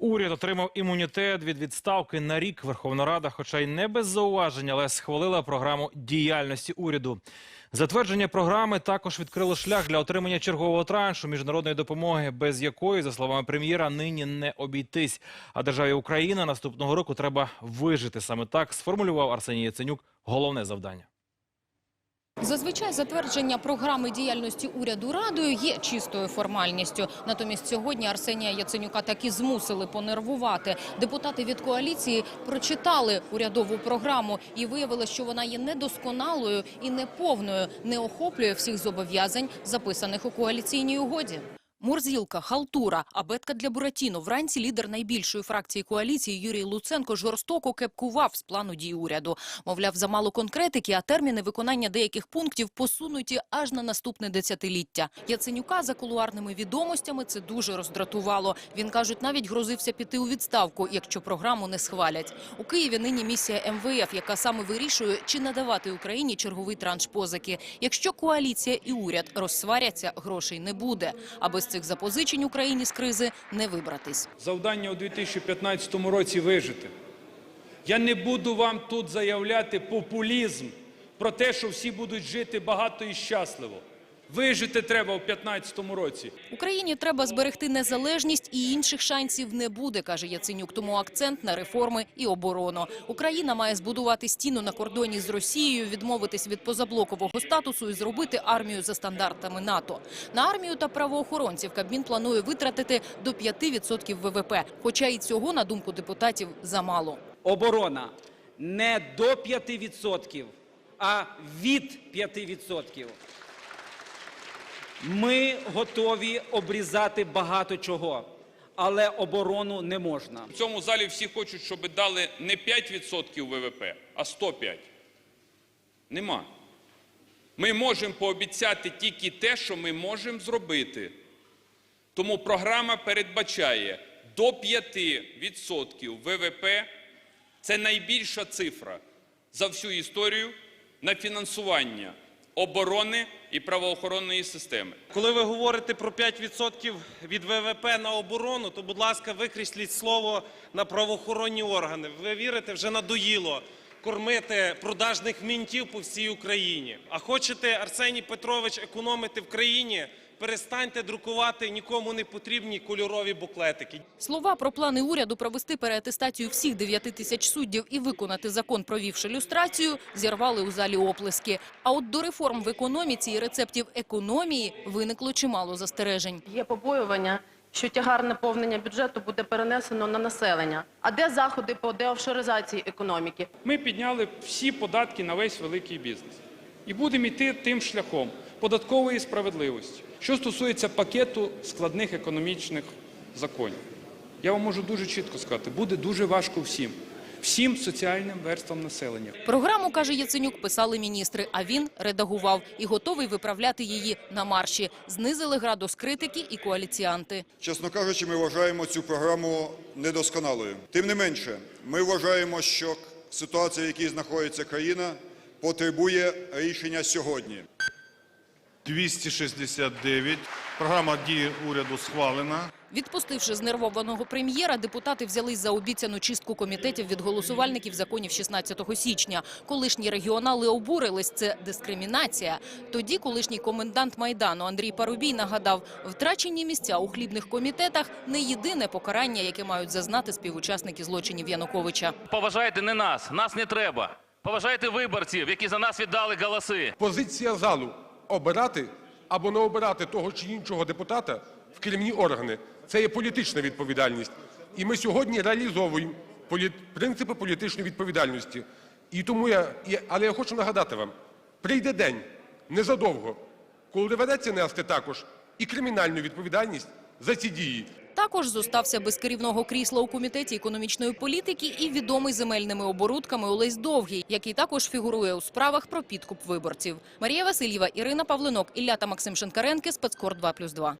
Уряд отримав імунітет від відставки на рік. Верховна Рада, хоча й не без зауважень, але схвалила програму діяльності уряду. Затвердження програми також відкрило шлях для отримання чергового траншу міжнародної допомоги, без якої, за словами прем'єра, нині не обійтись. А державі Україна наступного року треба вижити. Саме так сформулював Арсеній Яценюк головне завдання. Зазвичай затвердження програми діяльності уряду радою є чистою формальністю. Натомість сьогодні Арсенія Яценюка таки змусили понервувати. Депутати від коаліції прочитали урядову програму і виявили, що вона є недосконалою і неповною, не охоплює всіх зобов'язань, записаних у коаліційній угоді. Мурзілка, халтура, абетка для Буратіно. Вранці лідер найбільшої фракції коаліції Юрій Луценко жорстоко кепкував з плану дій уряду. Мовляв, замало конкретики, а терміни виконання деяких пунктів посунуті аж на наступне десятиліття. Яценюка за кулуарними відомостями це дуже роздратувало. Він кажуть, навіть грозився піти у відставку, якщо програму не схвалять. У Києві нині місія МВФ, яка саме вирішує, чи надавати Україні черговий транш позики. Якщо коаліція і уряд розсваряться, грошей не буде. А без цих запозичень Україні з кризи не вибратись. Завдання у 2015 році вижити. Я не буду вам тут заявляти популізм про те, що всі будуть жити багато і щасливо. Вижити треба у 2015 році. Україні треба зберегти незалежність і інших шансів не буде, каже Яценюк. Тому акцент на реформи і оборону. Україна має збудувати стіну на кордоні з Росією, відмовитись від позаблокового статусу і зробити армію за стандартами НАТО. На армію та правоохоронців Кабмін планує витратити до 5% ВВП. Хоча і цього, на думку депутатів, замало. оборона не до 5%, а від 5%. Ми готові обрізати багато чого, але оборону не можна. В цьому залі всі хочуть, щоб дали не 5% ВВП, а 105. Нема. Ми можемо пообіцяти тільки те, що ми можемо зробити. Тому програма передбачає до 5% ВВП. Це найбільша цифра за всю історію на фінансування оборони і правоохоронної системи. Коли ви говорите про 5% від ВВП на оборону, то, будь ласка, викресліть слово на правоохоронні органи. Ви вірите, вже надоїло кормити продажних мінтів по всій Україні. А хочете, Арсеній Петрович, економити в країні? Перестаньте друкувати нікому не потрібні кольорові буклетики. Слова про плани уряду провести переатестацію всіх 9 тисяч суддів і виконати закон, провівши люстрацію, зірвали у залі оплески. А от до реформ в економіці і рецептів економії виникло чимало застережень. Є побоювання, що тягар наповнення бюджету буде перенесено на населення. А де заходи по деофшоризації економіки? Ми підняли всі податки на весь великий бізнес. І будемо йти тим шляхом податкової справедливості. Що стосується пакету складних економічних законів, я вам можу дуже чітко сказати, буде дуже важко всім, всім соціальним верствам населення. Програму, каже Яценюк, писали міністри, а він редагував і готовий виправляти її на марші. Знизили градус критики і коаліціанти. Чесно кажучи, ми вважаємо цю програму недосконалою. Тим не менше, ми вважаємо, що ситуація, в якій знаходиться країна, потребує рішення сьогодні. 269. Програма дії уряду схвалена. Відпустивши знервованого прем'єра, депутати взялись за обіцяну чистку комітетів від голосувальників законів 16 січня. Колишні регіонали обурились – це дискримінація. Тоді колишній комендант Майдану Андрій Парубій нагадав, втрачені місця у хлібних комітетах – не єдине покарання, яке мають зазнати співучасники злочинів Януковича. Поважайте не нас, нас не треба. Поважайте виборців, які за нас віддали голоси. Позиція залу обирати або не обирати того чи іншого депутата в керівні органи це є політична відповідальність. І ми сьогодні реалізовуємо принципи політичної відповідальності. І тому я, але я хочу нагадати вам, прийде день незадовго, коли доведеться нести також і кримінальну відповідальність за ці дії. Також зостався без керівного крісла у комітеті економічної політики і відомий земельними оборудками Олесь Довгий, який також фігурує у справах про підкуп виборців. Марія Васильєва, Ірина Павлинок, Ілля та Максим Шенкаренки, Спецкор 2+,2.